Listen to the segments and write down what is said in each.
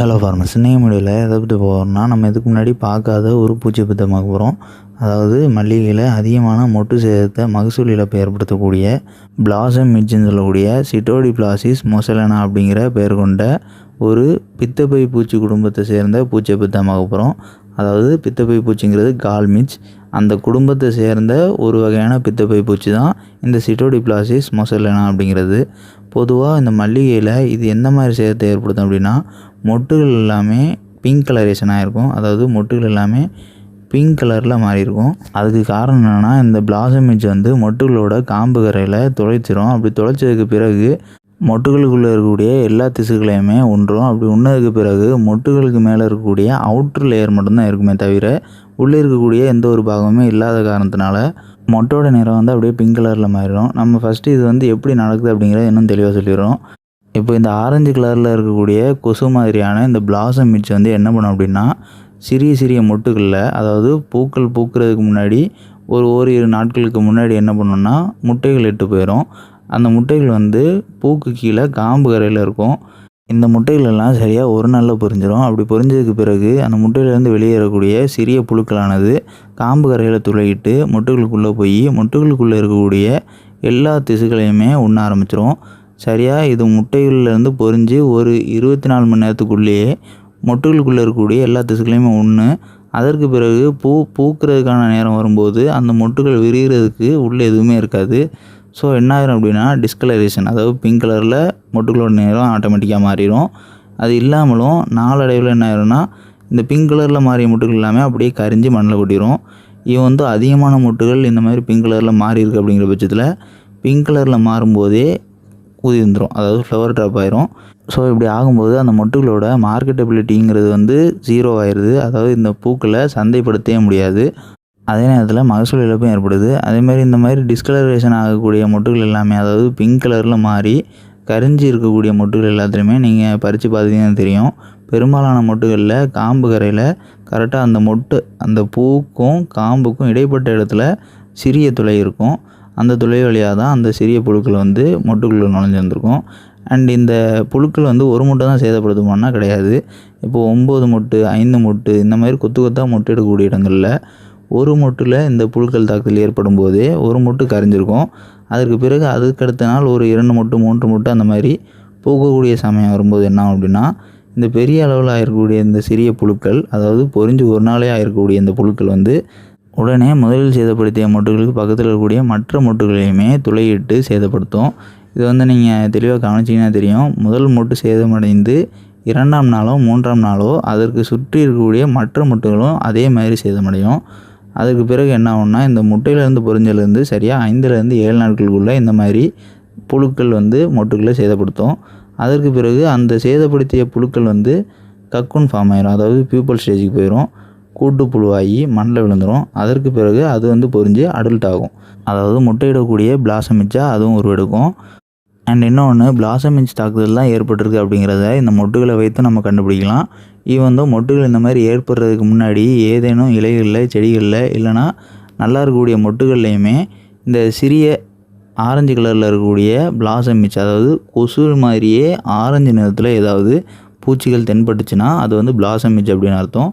Hello farmers இன்றைய முடியல எதை பற்றி போகிறோம்னா நம்ம இதுக்கு முன்னாடி பார்க்காத ஒரு பூச்சி பற்றி போகிறோம் அதாவது மல்லிகையில் அதிகமான மொட்டு சேதத்தை மகசூல் இழப்பை ஏற்படுத்தக்கூடிய பிளாசம் மிட்ஜின்னு சொல்லக்கூடிய சிட்டோடி பிளாசிஸ் மொசலனா அப்படிங்கிற பெயர் கொண்ட ஒரு பித்தப்பை பூச்சி குடும்பத்தை சேர்ந்த பூச்சி பற்றி போகிறோம் அதாவது பித்தப்பை பூச்சிங்கிறது கால்மிச் அந்த குடும்பத்தை சேர்ந்த ஒரு வகையான பித்தப்பை பூச்சி தான் இந்த சிட்டோடி பிளாசிஸ் மொசலனா அப்படிங்கிறது. பொதுவாக இந்த மல்லிகையில் இது எந்த மாதிரி சேதத்தை ஏற்படுத்தும் அப்படின்னா மொட்டுகள் எல்லாமே பிங்க் கலரேஷனாக இருக்கும். அதாவது மொட்டுகள் எல்லாமே பிங்க் கலரில் மாறி இருக்கும் அதுக்கு காரணம் என்னென்னா இந்த பிளாசமிஜ் வந்து மொட்டுகளோட காம்பு கரையில் துளைச்சிரும் அப்படி துளைச்சதுக்கு பிறகு மொட்டுகளுக்குள்ளே இருக்கக்கூடிய எல்லா திசுக்களையுமே ஒன்றும் அப்படி உண்ணதுக்கு பிறகு மொட்டுகளுக்கு மேலே இருக்கக்கூடிய அவுட்ரு லேயர் மட்டும்தான் இருக்குமே தவிர உள்ளே இருக்கக்கூடிய எந்த ஒரு பாகமுமே இல்லாத காரணத்தினால மொட்டோட நிறம் வந்து அப்படியே பிங்க் கலரில் மாறிடும் நம்ம ஃபஸ்ட்டு இது வந்து எப்படி நடக்குது அப்படிங்கிறத இன்னும் தெளிவாக சொல்லிடுறோம். இப்போ இந்த ஆரஞ்சு கலரில் இருக்கக்கூடிய கொசு மாதிரியான இந்த பிளாசம் மிட்ச் வந்து என்ன பண்ணும் அப்படின்னா சிறிய சிறிய மொட்டுகளில் அதாவது பூக்கள் பூக்கிறதுக்கு முன்னாடி ஒரு ஓரிரு நாட்களுக்கு முன்னாடி என்ன பண்ணுன்னா முட்டைகள் இட்டு போயிடும் அந்த முட்டைகள் வந்து பூக்கு கீழே காம்பு கரையில் இருக்கும். இந்த முட்டைகளெல்லாம் சரியாக ஒரு நாளில் பொரிஞ்சிடும் அப்படி பொரிஞ்சதுக்கு பிறகு அந்த முட்டையிலேருந்து வெளியேறக்கூடிய சிறிய புழுக்களானது காம்பு கரையில் துளையிட்டு முட்டைகளுக்குள்ளே போய் முட்டைகளுக்குள்ளே இருக்கக்கூடிய எல்லா திசுக்களையுமே உண்ண ஆரம்பிச்சிரும். சரியாக இது முட்டைகள்லேருந்து பொரிஞ்சு ஒரு இருபத்தி நாலு மணி நேரத்துக்குள்ளேயே மொட்டுகளுக்குள்ளே இருக்கக்கூடிய எல்லா திசுக்களையுமே ஒன்று அதற்கு பிறகு பூ பூக்கிறதுக்கான நேரம் வரும்போது அந்த மொட்டுகள் விரிகிறதுக்கு உள்ளே எதுவுமே இருக்காது. ஸோ என்ன ஆயிரும் அப்படின்னா டிஸ்கலரேஷன் அதாவது பிங்க் கலரில் மொட்டுகளோட நேரம் ஆட்டோமேட்டிக்காக மாறிடும் அது இல்லாமலும் நாளடைவில் என்ன ஆயிரும்னா இந்த பிங்க் கலரில் மாறிய மொட்டுகள் எல்லாமே அப்படியே கரிஞ்சு மண்ணில் கொட்டிடும் இவன் வந்து அதிகமான மொட்டுகள் இந்த மாதிரி பிங்க் கலரில் மாறிருக்கு அப்படிங்கிற பட்சத்தில் பிங்க் கலரில் மாறும்போதே உதிர்ந்துடும் அதாவது ஃப்ளவர் ட்ராப் ஆயிரும். ஸோ இப்படி ஆகும்போது அந்த மொட்டுகளோட மார்க்கெட்டபிலிட்டிங்கிறது வந்து ஜீரோ ஆயிடுது அதாவது இந்த பூக்களை சந்தைப்படுத்தவே முடியாது. அதே நேரத்தில் மகசூல் இழப்பும் ஏற்படுது. அதேமாதிரி இந்த மாதிரி டிஸ்கலரேஷன் ஆகக்கூடிய மொட்டுகள் எல்லாமே அதாவது பிங்க் கலரில் மாறி கரிஞ்சி இருக்கக்கூடிய மொட்டுகள் எல்லாத்துலேயுமே நீங்கள் பறித்து பார்த்தீங்கன்னா தெரியும். பெரும்பாலான மொட்டுகளில் காம்பு கரையில் கரெக்டாக அந்த மொட்டு அந்த பூக்கும் காம்புக்கும் இடைப்பட்ட இடத்துல சிறிய துளை இருக்கும். அந்த துளை வழியாக தான் அந்த சிறிய புழுக்கள் வந்து மொட்டுக்குள்ளே நுழைஞ்சு வந்திருக்கும். அண்ட் இந்த புழுக்கள் வந்து ஒரு முட்டை தான் சேதப்படுத்துமானா கிடையாது. இப்போது ஒம்பது மொட்டு ஐந்து மொட்டு இந்த மாதிரி கொத்து கொத்தாக மொட்டு எடுக்கக்கூடிய இடங்களில் ஒரு மொட்டில் இந்த புழுக்கள் தாக்குதல் ஏற்படும் போதே ஒரு மொட்டு கரைஞ்சிருக்கும். அதற்கு பிறகு அதுக்கடுத்த நாள் ஒரு இரண்டு மொட்டு மூன்று மொட்டு அந்த மாதிரி பூக்கக்கூடிய சமயம் வரும்போது என்ன ஆகும் அப்படின்னா இந்த பெரிய அளவில் ஆயிருக்கக்கூடிய இந்த சிறிய புழுக்கள் அதாவது பொறிஞ்சு ஒரு நாளே ஆயிருக்கக்கூடிய இந்த புழுக்கள் வந்து உடனே முதலில் சேதப்படுத்திய மொட்டுகளுக்கு பக்கத்தில் இருக்கக்கூடிய மற்ற மொட்டுகளையுமே துளையிட்டு சேதப்படுத்தும். இது வந்து நீங்கள் தெளிவாக கவனிச்சிங்கன்னா தெரியும். முதல் மொட்டு சேதமடைந்து இரண்டாம் நாளோ மூன்றாம் நாளோ அதற்கு சுற்றி இருக்கக்கூடிய மற்ற மொட்டுகளும் அதே மாதிரி சேதமடையும். அதுக்கு பிறகு என்ன ஆகும்னா இந்த முட்டையிலேருந்து பொரிஞ்சலேருந்து சரியாக ஐந்துலேருந்து ஏழு நாட்களுக்குள்ளே இந்த மாதிரி புழுக்கள் வந்து மொட்டுக்களை சேதப்படுத்தும். அதற்கு பிறகு அந்த சேதப்படுத்திய புழுக்கள் வந்து கக்குன் ஃபார்ம் ஆயிரும். அதாவது பியூப்பல் ஸ்டேஜுக்கு போயிடும் கூட்டு புழுவாகி மண்ணில் விழுந்துடும் அதற்கு பிறகு அது வந்து பொரிஞ்சு அடல்ட் ஆகும். அதாவது முட்டையிடக்கூடிய பிளாசமிச்சா அதுவும் உருவெடுக்கும். அண்ட் இன்னொன்று பிளாசமிச் தாக்குதல் தான் ஏற்பட்டிருக்கு அப்படிங்கிறத இந்த மொட்டுகளை வைத்து நம்ம கண்டுபிடிக்கலாம். ஈவன் தான் மொட்டுகள் இந்த மாதிரி ஏற்படுறதுக்கு முன்னாடி ஏதேனும் இலைகளில் செடிகளில் இல்லைனா நல்லா இருக்கக்கூடிய மொட்டுகள்லையுமே இந்த சிறிய ஆரஞ்சு கலரில் இருக்கக்கூடிய பிளாசம் மிச் அதாவது கொசு மாதிரியே ஆரஞ்சு நிறத்தில் ஏதாவது பூச்சிகள் தென்பட்டுச்சுன்னா அது வந்து பிளாசம் மிச் அப்படின்னு அர்த்தம்.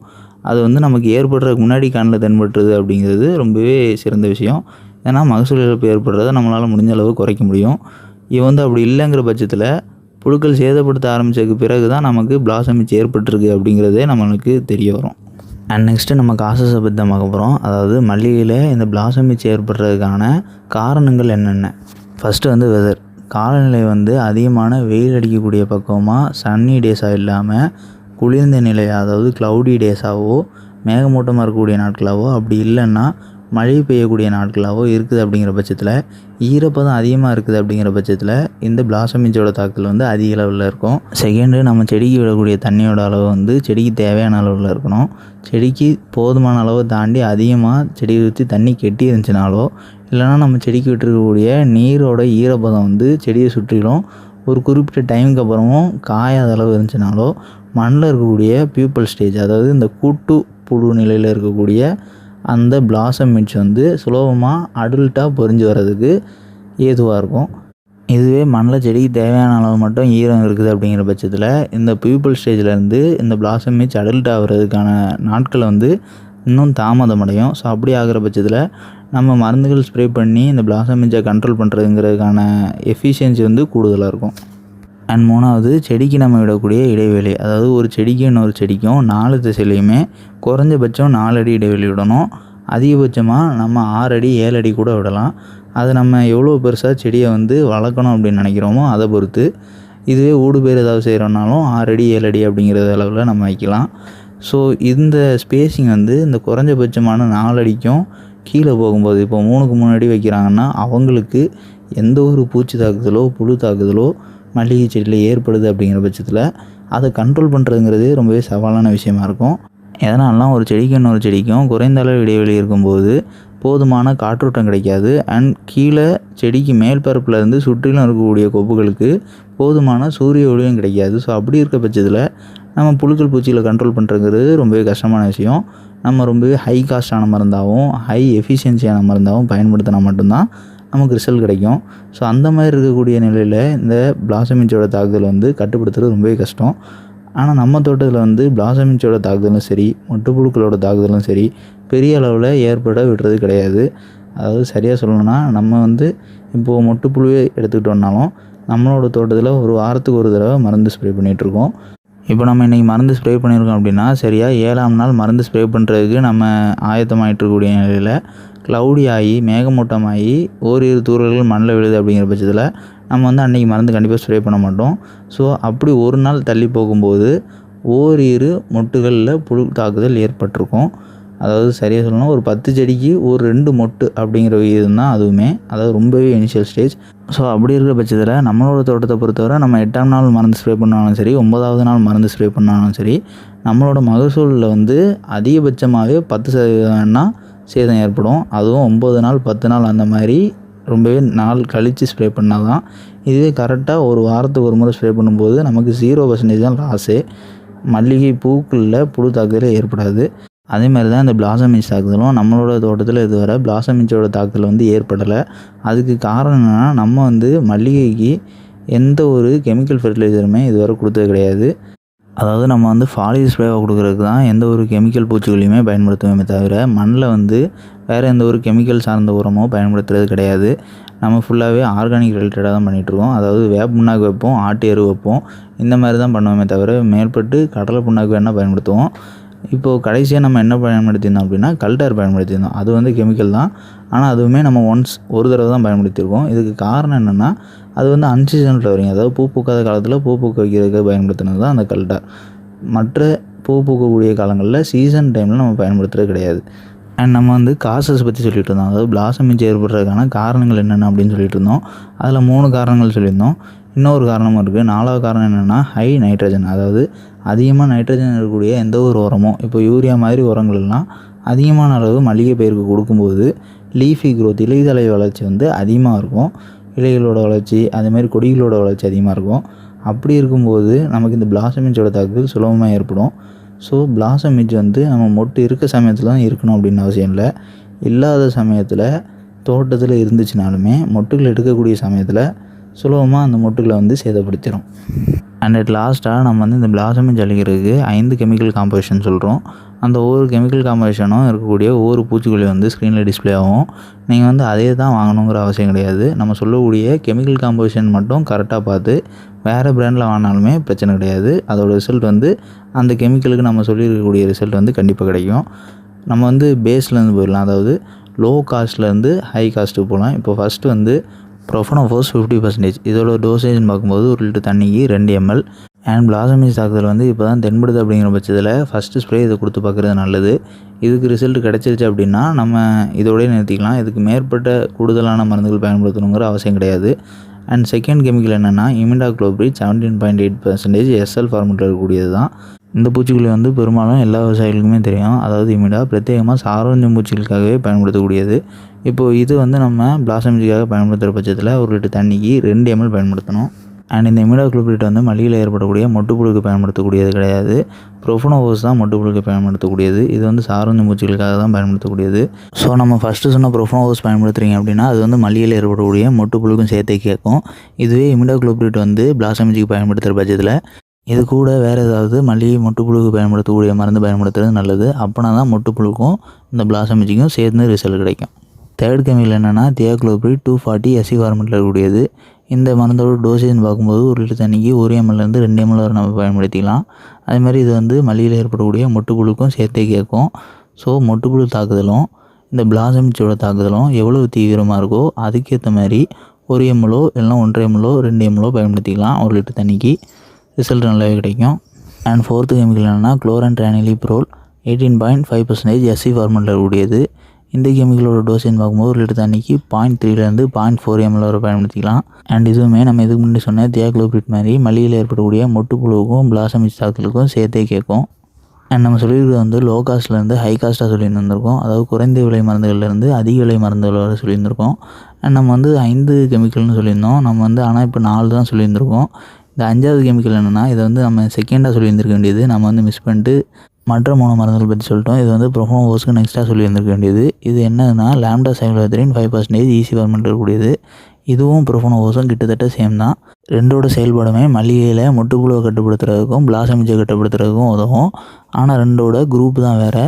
அது வந்து நமக்கு ஏற்படுறதுக்கு முன்னாடி கண்ணில் தென்பட்டுறது அப்படிங்கிறது ரொம்பவே சிறந்த விஷயம். ஏன்னா மகசூல் இழப்பு ஏற்படுறத நம்மளால் முடிஞ்ச அளவு குறைக்க முடியும். இது வந்து அப்படி இல்லைங்கிற பட்சத்தில் புழுக்கள் சேதப்படுத்த ஆரம்பித்ததுக்கு பிறகு தான் நமக்கு பிளாசமிச் ஏற்பட்டிருக்கு அப்படிங்கிறதே நம்மளுக்கு தெரிய வரும். அண்ட் நெக்ஸ்ட்டு நம்ம காசஸை பற்றி தான் போகிறோம் அதாவது மல்லிகையில் இந்த பிளாசமிச்சு ஏற்படுறதுக்கான காரணங்கள் என்னென்ன? ஃபஸ்ட்டு வந்து வெதர் காலநிலை வந்து அதிகமான வெயில் அடிக்கக்கூடிய பக்கமாக சன்னி டேஸாக இல்லாமல் குளிர்ந்த நிலை அதாவது க்ளவுடி டேஸாகவோ மேகமூட்டமாக இருக்கக்கூடிய நாட்களாவோ அப்படி இல்லைன்னா மழை பெய்யக்கூடிய நாட்களாகவோ இருக்குது அப்படிங்கிற பட்சத்தில் ஈரப்பதம் அதிகமாக இருக்குது அப்படிங்கிற பட்சத்தில் இந்த பிளாசமிச்சோட தாக்கல் வந்து அதிக அளவில் இருக்கும். செகண்டு நம்ம செடிக்கு விடக்கூடிய தண்ணியோட அளவு வந்து செடிக்கு தேவையான அளவில் இருக்கணும். செடிக்கு போதுமான அளவு தாண்டி அதிகமாக செடியை ஊற்றி தண்ணி கெட்டி இருந்துச்சுனாலோ இல்லைனா நம்ம செடிக்கு விட்டுருக்கக்கூடிய நீரோட ஈரப்பதம் வந்து செடியை சுற்றிலும் ஒரு குறிப்பிட்ட டைமுக்கு அப்புறமும் காயாத அளவு இருந்துச்சுனாலோ மண்ணில் இருக்கக்கூடிய பியூப்பல் ஸ்டேஜ் அதாவது இந்த கூட்டு புழு நிலையில் இருக்கக்கூடிய அந்த பிளாசம் மிட்ச் வந்து சுலபமாக அடல்ட்டாக பொறிஞ்சு வர்றதுக்கு ஏதுவாக இருக்கும். இதுவே மண்ணில் செடிக்கு தேவையான அளவு மட்டும் ஈரம் இருக்குது அப்படிங்கிற பட்சத்தில் இந்த பியூப்பல் ஸ்டேஜ்லேருந்து இந்த பிளாசம் மீச் அடல்ட் ஆகிறதுக்கான நாட்கள் வந்து இன்னும் தாமதமடையும். ஸோ அப்படி ஆகிற பட்சத்தில் நம்ம மருந்துகள் ஸ்ப்ரே பண்ணி இந்த பிளாசம் மிச்சை கண்ட்ரோல் பண்ணுறதுங்கிறதுக்கான எஃபிஷியன்சி வந்து கூடுதலாக இருக்கும். அண்ட் மூணாவது செடிக்கு நம்ம விடக்கூடிய இடைவெளி. அதாவது ஒரு செடிக்கும் இன்னொரு செடிக்கும் நாலு திசையிலையுமே குறைஞ்சபட்சம் நாலு அடி இடைவெளி விடணும். அதிகபட்சமாக நம்ம ஆறு அடி ஏழு அடி கூட விடலாம். அது நம்ம எவ்வளோ பெருசாக செடியை வந்து வளர்க்கணும் அப்படின்னு நினைக்கிறோமோ அதை பொறுத்து. இதுவே ஊடு பேர் ஏதாவது செய்கிறோன்னாலும் ஆறு அடி ஏழு அடி அப்படிங்கிற அளவில் நம்ம வைக்கலாம். ஸோ இந்த ஸ்பேஸிங் வந்து இந்த குறைஞ்சபட்சமான நாலு அடிக்கும் கீழே போகும்போது இப்போ மூணுக்கு மூணு அடி வைக்கிறாங்கன்னா அவங்களுக்கு எந்த ஒரு பூச்சி தாக்குதலோ புழு தாக்குதலோ மல்லிகை செடியில் ஏற்படுது அப்படிங்கிற பட்சத்தில் அதை கண்ட்ரோல் பண்ணுறதுங்கிறது ரொம்பவே சவாலான விஷயமா இருக்கும். எதனாலலாம் ஒரு செடிக்கும் இன்னொரு செடிக்கும் குறைந்த அளவு இடைவெளி இருக்கும்போது போதுமான காற்றோட்டம் கிடைக்காது. அண்ட் கீழே செடிக்கு மேல் பரப்பில் இருந்து சுற்றிலும் இருக்கக்கூடிய கொப்புகளுக்கு போதுமான சூரிய ஒளியும் கிடைக்காது. ஸோ அப்படி இருக்க பட்சத்தில் நம்ம புழுக்கள் பூச்சிகளை கண்ட்ரோல் பண்ணுறங்கிறது ரொம்பவே கஷ்டமான விஷயம். நம்ம ரொம்பவே ஹை காஸ்டான மருந்தாகவும் ஹை எஃபிஷியன்சியான மருந்தாகவும் பயன்படுத்தினா மட்டும்தான் நமக்கு ரிசல்ட் கிடைக்கும். ஸோ அந்த மாதிரி இருக்கக்கூடிய நிலையில் இந்த பிளாசமிச்சோட தாக்குதல் வந்து கட்டுப்படுத்துறது ரொம்பவே கஷ்டம். ஆனால் நம்ம தோட்டத்தில் வந்து பிளாசமிச்சோட தாக்குதலும் சரி மொட்டுப்புழுக்களோட தாக்குதலும் சரி பெரிய அளவில் ஏற்பட விடுறது கிடையாது. அதாவது சரியாக சொல்லணும்னா நம்ம வந்து இப்போது மொட்டுப்புழுவே எடுத்துக்கிட்டோம்னாலும் நம்மளோட தோட்டத்தில் ஒரு வாரத்துக்கு ஒரு தடவை மருந்து ஸ்ப்ரே பண்ணிகிட்ருக்கோம் இப்போ நம்ம இன்றைக்கி மருந்து ஸ்ப்ரே பண்ணியிருக்கோம் அப்படின்னா சரியாக ஏழாம் நாள் மருந்து ஸ்ப்ரே பண்ணுறதுக்கு நம்ம ஆயத்தமாயிட்டு இருக்கக்கூடிய நிலையில் க்ளவுடி ஆகி மேகமூட்டமாகி ஓரிரு தூரல்கள் மண்ணில் விழுது அப்படிங்கிற பட்சத்தில் நம்ம வந்து அன்றைக்கி மருந்து கண்டிப்பாக ஸ்ப்ரே பண்ண மாட்டோம். ஸோ அப்படி ஒரு நாள் தள்ளி போகும்போது ஓரிரு மொட்டுகளில் புழு தாக்குதல் ஏற்பட்டிருக்கும். அதாவது சரியாக சொல்லணும் ஒரு பத்து செடிக்கு ஒரு ரெண்டு மொட்டு அப்படிங்கிற விகிதம் தான் அதுவுமே. அதாவது ரொம்பவே இனிஷியல் ஸ்டேஜ் ஸோ அப்படி இருக்கிற பட்சத்தில் நம்மளோட தோட்டத்தை பொறுத்தவரை நம்ம எட்டாம் நாள் மருந்து ஸ்ப்ரே பண்ணாலும் சரி ஒன்பதாவது நாள் மருந்து ஸ்ப்ரே பண்ணாலும் சரி நம்மளோட மகசூலில் வந்து அதிகபட்சமாகவே பத்து சதவீதம்னா சேதம் ஏற்படும். அதுவும் ஒம்பது நாள் பத்து நாள் அந்த மாதிரி ரொம்பவே நாள் கழித்து ஸ்ப்ரே பண்ணால் தான் இதுவே கரெக்டாக ஒரு வாரத்துக்கு ஒரு முறை ஸ்ப்ரே பண்ணும்போது நமக்கு ஜீரோ பர்சன்டேஜ் தான் லாஸு மல்லிகை பூக்களில் புழு தாக்குதலே ஏற்படாது. அதே மாதிரி தான் இந்த பிளாசமின்ஸ் தாக்குதலும் நம்மளோட தோட்டத்தில் இதுவரை பிளாசம் மின்ச்சோட தாக்குதல் வந்து ஏற்படலை. அதுக்கு காரணம் என்னென்னா நம்ம வந்து மல்லிகைக்கு எந்த ஒரு கெமிக்கல் ஃபெர்டிலைசருமே இதுவரை கொடுத்தது கிடையாது. அதாவது நம்ம வந்து ஃபாலி ஸ்ப்ரேவை கொடுக்குறதுக்கு தான் எந்த ஒரு கெமிக்கல் பூச்சிகளையுமே பயன்படுத்துவோமே தவிர மண்ணில் வந்து வேறு எந்த ஒரு கெமிக்கல் சார்ந்த உரமோ பயன்படுத்துறது கிடையாது. நம்ம ஃபுல்லாகவே ஆர்கானிக் ரிலேட்டடாக தான் பண்ணிகிட்ருக்கோம் அதாவது வேப்ப புண்ணாக்கு வைப்போம் ஆட்டு எரு வைப்போம். இந்த மாதிரி தான் பண்ணுவோமே தவிர மேற்பட்டு கடலை புண்ணாக்கு வேணால் பயன்படுத்துவோம். இப்போது கடைசியாக நம்ம என்ன பயன்படுத்தியிருந்தோம் அப்படின்னா கல்டர் பயன்படுத்தியிருந்தோம். அது வந்து கெமிக்கல் தான். ஆனால் அதுவுமே நம்ம ஒன்ஸ் ஒரு தடவை தான் பயன்படுத்தியிருக்கோம். இதுக்கு காரணம் என்னென்னா அது வந்து அன்சீசன் ஃப்ளவரிங் அதாவது பூ பூக்காத காலத்தில் பூ பூக்க வைக்கிறதுக்கு பயன்படுத்தினது தான் அந்த கல்டர். மற்ற பூ பூக்கக்கூடிய காலங்களில் சீசன் டைமில் நம்ம பயன்படுத்துகிறது கிடையாது. அண்ட் நம்ம வந்து காசஸ் பற்றி சொல்லிட்டு இருந்தோம். அதாவது பிளாசமிச்சு ஏற்படுறதுக்கான காரணங்கள் என்னென்ன அப்படின்னு சொல்லிட்டு இருந்தோம். அதில் மூணு காரணங்கள் சொல்லியிருந்தோம். இன்னொரு காரணமும் இருக்குது நாலாவது காரணம் என்னென்னா ஹை நைட்ரஜன் அதாவது அதிகமாக நைட்ரஜன் இருக்கக்கூடிய எந்த ஒரு உரமோ இப்போ யூரியா மாதிரி உரங்கள்லாம் அதிகமான அளவு மளிகை பயிருக்கு கொடுக்கும்போது லீஃபி க்ரோத் இலைதலை வளர்ச்சி வந்து அதிகமாக இருக்கும். இலைகளோட வளர்ச்சி அதேமாதிரி கொடிகளோட வளர்ச்சி அதிகமாக இருக்கும். அப்படி இருக்கும்போது நமக்கு இந்த பிளாசமிச்சோட தாக்குதல் சுலபமாக ஏற்படும். ஸோ பிளாசமிச் வந்து நம்ம மொட்டு இருக்க சமயத்தில் தான் இருக்கணும் அப்படின்னு அவசியம் இல்லை. இல்லாத சமயத்தில் தோட்டத்தில் இருந்துச்சுனாலுமே மொட்டுகள் எடுக்கக்கூடிய சமயத்தில் சுலபமாக அந்த மொட்டுகளை வந்து சேதப்படுத்திடும் அண்ட் அட் லாஸ்ட்டாக நம்ம வந்து இந்த பிளாசமிச் ஜலிக்கிறதுக்கு ஐந்து கெமிக்கல் காம்போசிஷன் சொல்கிறோம் அந்த ஒவ்வொரு கெமிக்கல் காம்போசிஷனும் இருக்கக்கூடிய ஒவ்வொரு பூச்சிக்கொல்லி வந்து ஸ்க்ரீனில் டிஸ்ப்ளே ஆகும். நீங்கள் வந்து அதே தான் வாங்கணுங்கிற அவசியம் கிடையாது. நம்ம சொல்லக்கூடிய கெமிக்கல் காம்போசிஷன் மட்டும் கரெக்டாக பார்த்து வேறு பிராண்டில் வாங்கினாலுமே பிரச்சனை கிடையாது. அதோட ரிசல்ட் வந்து அந்த கெமிக்கலுக்கு நம்ம சொல்லியிருக்கக்கூடிய ரிசல்ட் வந்து கண்டிப்பாக கிடைக்கும். நம்ம வந்து பேஸ்லேருந்து போயிடலாம். அதாவது லோ காஸ்ட்லேருந்து ஹை காஸ்ட்டுக்கு போகலாம். இப்போ ஃபஸ்ட்டு வந்து ப்ரொஃபனோஃபோஸ் ஃபிஃப்டி பர்சன்டேஜ் இதோட டோசேஜ்னு பார்க்கும்போது ஒரு லிட்டர் தண்ணிக்கு ரெண்டு எம்எல் அண்ட் பிளாசமிஸ் தாக்குதல் வந்து இப்போ தான் தென்படுது அப்படிங்கிற பட்சத்தில் ஃபஸ்ட்டு ஸ்ப்ரே இதை கொடுத்து பார்க்குறது நல்லது. இதுக்கு ரிசல்ட் கிடச்சிருச்சு அப்படின்னா நம்ம இதோடய நிறுத்திக்கலாம். இதுக்கு மேற்பட்ட கூடுதலான மருந்துகள் பயன்படுத்தணுங்கிற அவசியம் கிடையாது. அண்ட் செகண்ட் கெமிக்கல் என்னென்னா imidacloprid seventeen point eight percentage SL ஃபார்மெட்டில் இருக்கக்கூடியது தான். இந்த பூச்சிக்கொல்லி வந்து பெரும்பாலும் எல்லா விவசாயிகளுக்குமே தெரியும். அதாவது இமிடா பிரத்யேகமாக சாரோஞ்சம் பூச்சிகளுக்காகவே பயன்படுத்தக்கூடியது. இப்போது இது வந்து நம்ம பிளாசமிஜிக்காக பயன்படுத்துகிற பட்சத்தில் ஒரு லிட்டர் தண்ணிக்கு ரெண்டு எம்எல் பயன்படுத்தணும். அண்ட் இந்த இமிடோக்ளோபிரிட் வந்து மல்லியில் ஏற்படக்கூடிய மொட்டுப்புழுக்கு பயன்படுத்தக்கூடியது கிடையாது. ப்ரொஃபனோவோஸ் தான் மொட்டுப்புழுக்கு பயன்படுத்தக்கூடியது. இது வந்து சாரஞ்சு பூச்சிகளுக்காக தான் பயன்படுத்தக்கூடியது. ஸோ நம்ம ஃபஸ்ட்டு சொன்ன ப்ரொஃபனோவோஸ் பயன்படுத்துறீங்க அப்படின்னா அது வந்து மளிகையில் ஏற்படக்கூடிய மொட்டுப்புழுக்கும் சேர்த்தே கேட்கும். இதுவே இமிடோக்ளோபிரிட் வந்து பிளாசமிஜிக்கு பயன்படுத்துகிற பட்சத்தில் இது கூட வேறு ஏதாவது மல்லிகை மொட்டுப்புழுக்கு பயன்படுத்தக்கூடிய மருந்து பயன்படுத்துறது நல்லது. அப்போனா தான் மொட்டுப்புழுக்கும் இந்த பிளாசமிஜிக்கும் சேர்ந்து ரிசல்ட் கிடைக்கும். தேர்ட் கெமிக்கல் என்னென்னா தியாக்ளோபிரிட் டூ ஃபார்ட்டி எஸ்சி ஃபார்மெட்டில் இருக்கக்கூடியது. இந்த மருந்தோட டோசேஜ்னு பார்க்கும்போது ஒரு லிட்டர் தண்ணிக்கு ஒரு எம்எல்லேருந்து ரெண்டு எம்எல் வரை நம்ம பயன்படுத்திக்கலாம். அதேமாதிரி இது வந்து மல்லியில் ஏற்படக்கூடிய மொட்டுப்புழுக்கும் சேர்த்தே கேட்கும். ஸோ மொட்டுப்புழு தாக்குதலும் இந்த பிளாசமிச்சோட தாக்குதலும் எவ்வளோ தீவிரமாக இருக்கோ அதுக்கேற்ற மாதிரி ஒரு எம்எல்ஓ இல்லைனா ஒன்றரை எம்எல்ஓ ரெண்டு எம்எல்ஓ பயன்படுத்திக்கலாம் ஒரு லிட்டர் தண்ணிக்கு. ரிசல்ட் நல்லாவே கிடைக்கும். அண்ட் ஃபோர்த்து கெமிக்கல் என்னென்னா chlorantraniliprole eighteen point five percentage SC ஃபார்மெட்டில் இருக்கக்கூடியது. இந்த கெமிக்கலோட டோஸ்ன்னு பார்க்கும்போது ஒரு லிட்டர் தண்ணிக்கு பாயிண்ட் த்ரீலேருந்து பாயிண்ட் ஃபோர் எம்எல் வரை பயன்படுத்திக்கலாம். அண்ட் இதுவுமே நம்ம இதுக்கு முன்னாடி சொன்ன தியாக்ளோபிரிட் மாதிரி மல்லியில் ஏற்படக்கூடிய மொட்டுப்புழுவுக்கும் பிளாசமிச் தாக்கலுக்கும் சேர்த்தே கேட்கும். அண்ட் நம்ம சொல்லியிருக்கிறது வந்து லோ காஸ்ட்லேருந்து ஹை காஸ்ட்டாக சொல்லியிருந்திருக்கோம் அதாவது குறைந்த விலை மருந்துகள்லேருந்து அதிக விலை மருந்துகள் வரை சொல்லியிருந்திருக்கோம். அண்ட் நம்ம வந்து ஐந்து கெமிக்கல்னு சொல்லியிருந்தோம். நம்ம வந்து ஆனால் இப்போ நாலு தான் சொல்லியிருந்திருக்கோம். இந்த அஞ்சாவது கெமிக்கல் என்னென்னா இதை வந்து நம்ம செகண்டாக சொல்லியிருந்திருக்க வேண்டியது நம்ம வந்து மிஸ் பண்ணிட்டு மற்ற மூணு மருந்துகள் பற்றி சொல்லிட்டோம். இது வந்து ப்ரொஃபோவோஸ்க்கு நெக்ஸ்ட்டாக சொல்லியிருந்திருக்க வேண்டியது. இது என்னன்னா lambda cyhalothrin five percentage EC format இருக்கக்கூடியது. இதுவும் ப்ரொஃபோனோவோஸும் கிட்டத்தட்ட சேம் தான். ரெண்டோட செயல்பாடுமே மல்லிகையில் முட்டுப்புழுவை கட்டுப்படுத்துறதுக்கும் பிளாசமிஜை கட்டுப்படுத்துறதுக்கும் உதவும். ஆனால் ரெண்டோட குரூப் தான் வேறு.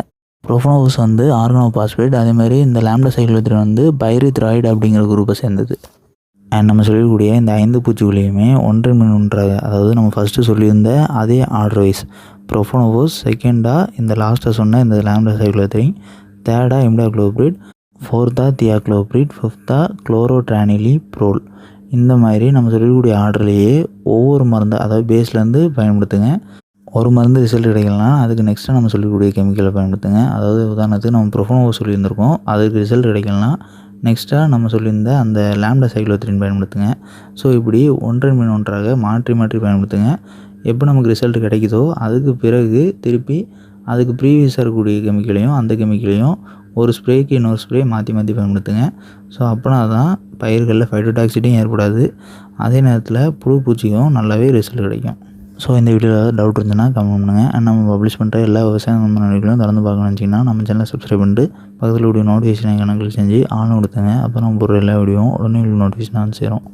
ப்ரொஃபோனோவோஸ் வந்து ஆர்கனோ பாஸ்பேட் அதேமாதிரி இந்த லேம்டா சைக்ளோத்ரின் வந்து பைரித்ராய்டு அப்படிங்கிற குரூப்பை சேர்ந்தது. அண்ட் நம்ம சொல்லக்கூடிய இந்த ஐந்து பூச்சிகளையுமே ஒன்றரை மின் ஒன்றாக அதாவது நம்ம ஃபஸ்ட்டு சொல்லியிருந்த அதே ஆர்டர் வைஸ் ப்ரொஃபோனோவோஸ் செகண்டாக இந்த லாஸ்ட்டாக சொன்ன இந்த லேம்டா சைக்ளோத்ரின் தேர்டாக இம்டாக்ளோபிரிட் ஃபோர்த்தாக தியாக்ளோப்ரிட் ஃபிஃப்த்தாக குளோரோட்ரானிலி ப்ரோல் இந்த மாதிரி நம்ம சொல்லக்கூடிய ஆர்டர்லேயே ஒவ்வொரு மருந்து அதாவது பேஸ்லேருந்து பயன்படுத்துங்க ஒரு மருந்து ரிசல்ட் கிடைக்கலனா அதுக்கு நெக்ஸ்ட்டு நம்ம சொல்லக்கூடிய கெமிக்கலை பயன்படுத்துங்க அதாவது உதாரணத்துக்கு நம்ம ப்ரொஃபோனோவோ சொல்லியிருந்திருக்கோம் அதுக்கு ரிசல்ட் கிடைக்கலனா நெக்ஸ்ட்டாக நம்ம சொல்லியிருந்த அந்த லேம்டா சைக்ளோத்ரின் பயன்படுத்துங்க ஸோ இப்படி ஒன்றரை மீன் ஒன்றாக மாற்றி மாற்றி பயன்படுத்துங்க எப்போ நமக்கு ரிசல்ட் கிடைக்குதோ அதுக்கு பிறகு திருப்பி அதுக்கு ப்ரீவியஸாக இருக்கக்கூடிய கெமிக்கலையும் அந்த கெமிக்கலையும் ஒரு ஸ்ப்ரேக்கு இன்னொரு ஸ்ப்ரே மாற்றி மாற்றி பயன்படுத்துங்க. ஸோ அப்போனா தான் பயிர்களில் ஃபைட்டோடாக்சிட்டியும் ஏற்படாது. அதே நேரத்தில் புழு பூச்சிக்கும் நல்லாவே ரிசல்ட் கிடைக்கும். ஸோ இந்த வீடியோவில் ஏதாவது டவுட் இருந்துன்னா கமெண்ட் பண்ணுங்கள் அண்ட் நம்ம பப்ளிஷ் பண்ணுற எல்லா விவசாய நடவடிக்கைகளும் திறந்து பார்க்கணும்னு வச்சிங்கன்னா நம்ம சேனலை சப்ஸ்கிரைப் பண்ணிட்டு பக்கத்தில் உடைய நோட்டிஃபிகேஷன் கணக்கில் செஞ்சு ஆன் கொடுத்துங்க. அப்போ நம்ம போடுற எல்லா வீடியோவும் உடனே நோட்டிஃபிகேஷன் சேரும்.